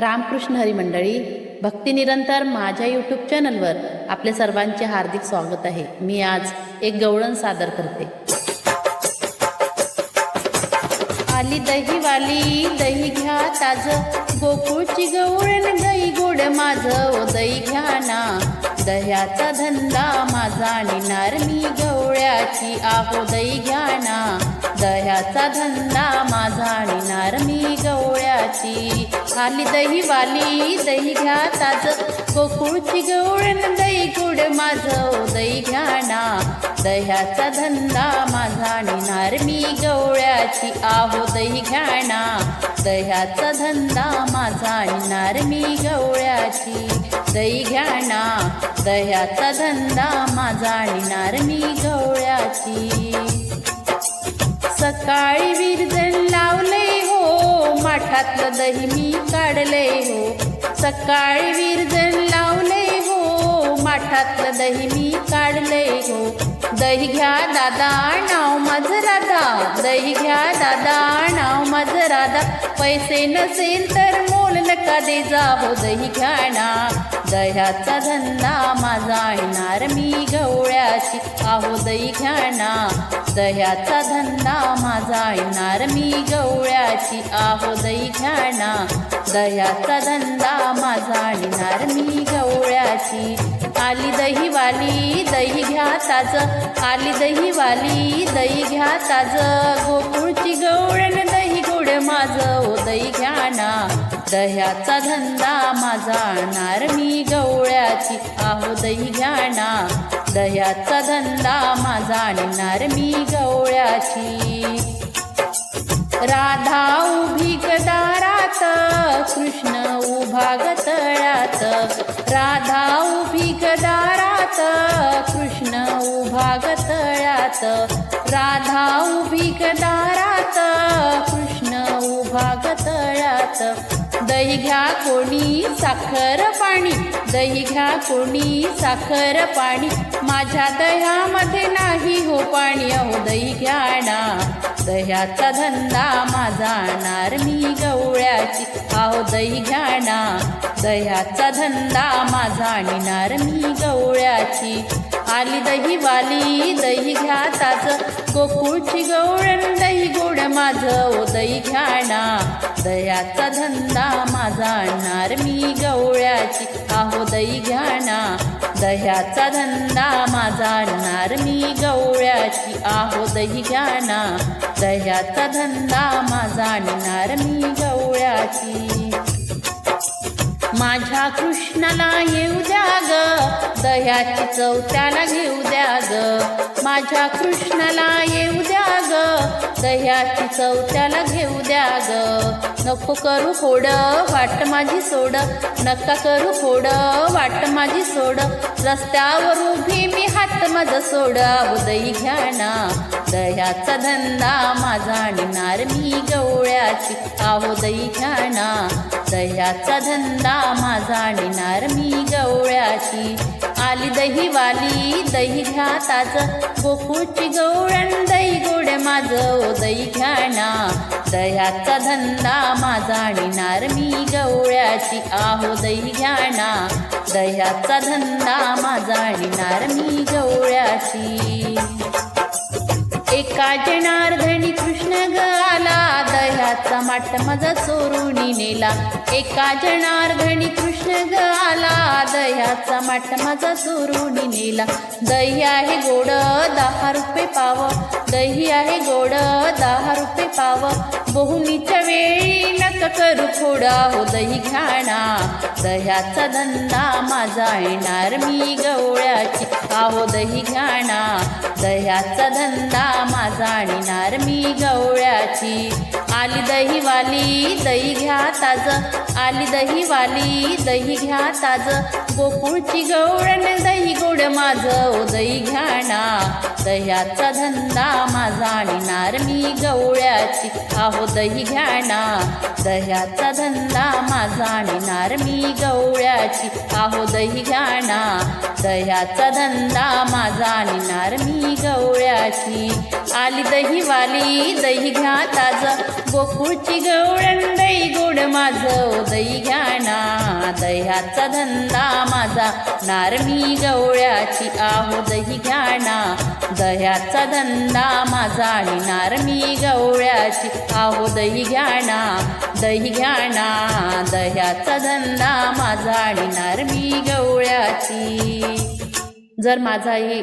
रामकृष्ण हरी मंडळी भक्ती निरंतर माझ्या यूट्यूब चॅनलवर आपले सर्वांचे हार्दिक स्वागत आहे. मी आज एक गवळण सादर करते. आली दहीवाली दही घ्या ताज. गोकुळची गवळण दही गोड माझ. ओ दही घ्या ना. दह्याचा धंदा माझा आणणार मी गवळ्याची. आहो दही घ्या ना. दह्याचा धंदा माझा आणणार मी गवळ्याची आली दहीवाली दही घ्या ताज. गोकुळची गवळण दही गुड माझ. दही घ्या ना दह्याचा धंदा माझा. निणार मी गवळ्याची आहो दही घ्या ना दह्याचा धंदा माझा. निणार मी गवळ्याची दही घ्या ना दह्याचा धंदा माझा. निणार मी गवळ्याची. सकाळी घरातलं दही मी काढले हो. सकाळी विरजण लावले हो. माठातलं दही मी काढले हो. दही घ्या दादा नाव माझं राधा. दही घ्या दादा नाव माझं राधा. पैसे नसेल तर मो दे जावो दही घ्या ना दह्याचा धंदा माझा येणार मी गवळ्याची आहो दही घ्या ना दह्याचा धंदा माझा येणार मी गवळ्याची आहो दही घ्या ना दह्याचा धंदा माझा येणार मी गवळ्याची आली दहीवाली दही घ्या ताज. आली दहीवाली दही घ्या ताज. गोकुळची गवळण दही माझं उदय घ्याना घ्या ना दह्याचा धंदा माझा आणणार मी गवळ्याची. आहो दही घ्या ना दह्याचा धंदा माझा आणणार मी गवळ्याची. राधा उभी गदारात कृष्ण उभा गतळ्यात राधा उभी गदारात कृष्ण उभा गतळ्यात राधा उभी गदारात उभा गतळ्यात दही घ्या कोणी साखर पाणी. दही घ्या कोणी साखर पाणी. माझ्या दह्यामध्ये नाही हो पाणी. अहो दही घ्या ना. दह्याचा धंदा माझा आणणार मी गवळ्याची. अहो दही घ्या ना. दह्याचा धंदा माझा आणणार मी गवळ्याची. आली दही वाली दही घ्या ताज. गोकुळची गवळण दही गोड माझं. ओ दही घ्या ना दह्याचा धंदा माझा आणणार मी गवळ्याची. आहो दही घ्या ना दह्याचा धंदा माझा आणणार मी गवळ्याची. आहो दही घ्या ना दह्याचा धंदा माझा आणणार मी गवळ्याची. माझ्या कृष्णाला येऊ द्या ग दह्याची चौथ्याला घेऊ द्या ग. माझ्या कृष्णाला येऊ द्या दह्याची चव त्याला घेऊ द्या ग. नको करू फोड वाट माझी सोड. नका करू फोड वाट माझी सोड. रस्त्यावर उभी मी हात माझं सोड. उदयी घ्या ना दह्याचा धंदा माझा आणणार मी गवळ्याची. आहोदयी घ्या ना दह्याचा धंदा माझा आणणार मी गवळ्याची. दहीवाली दही घ्या ताज. गोकुळची गवळण दही गोड माझं. दही घ्या ना. दह्याचा धंदा माझा आणणार मी गवळ्याची. आहो दही घ्या ना. दह्याचा धंदा माझा आणणार मी गवळ्याची. एका जनार्दनी कृष्ण ग माठ माझा चोरून नेला. एका जनार्दनी कृष्ण ग आला दह्याचा माठ माझा चोरून नेला. दही आहे गोड दहा रुपये पाव. दही आहे गोड दहा रुपये पाव. बहुनीच्या वेळी नका करू फोडा हो दही घ्या ना दह्याचा धंदा माझा येणार मी गवळ्याची. आहो दही घ्या ना दह्याचा धंदा माझा आणणार मी गवळ्याची. आली दहीवाली दही घ्या ताज. आली दहीवाली दही घ्या ताज. गोकुळची गवळण दही गोड माझं. ओ दही घ्या ना. दह्याचा धंदा माझा आणणार मी गवळ्याची. आहो दही घ्या ना. दह्याचा धंदा माझा माझा आणणार मी गवळ्याची. आहो दही घ्याना दह्याचा धंदा माझा आणणार मी गवळ्याची. आली दहीवाली दही घ्या ताज. गोकुळची गवळंदई दही गोड माझं दही घ्याना दह्याचा धंदा माझा नारमी गवळ्याची आहो दही घ्याना दह्याचा धंदा माझा आणि नारमी गवळ्याची आहो दही घ्याना दही घ्याना दह्याचा धंदा माझा आणि नारमी गवळ्याची. जर माझाही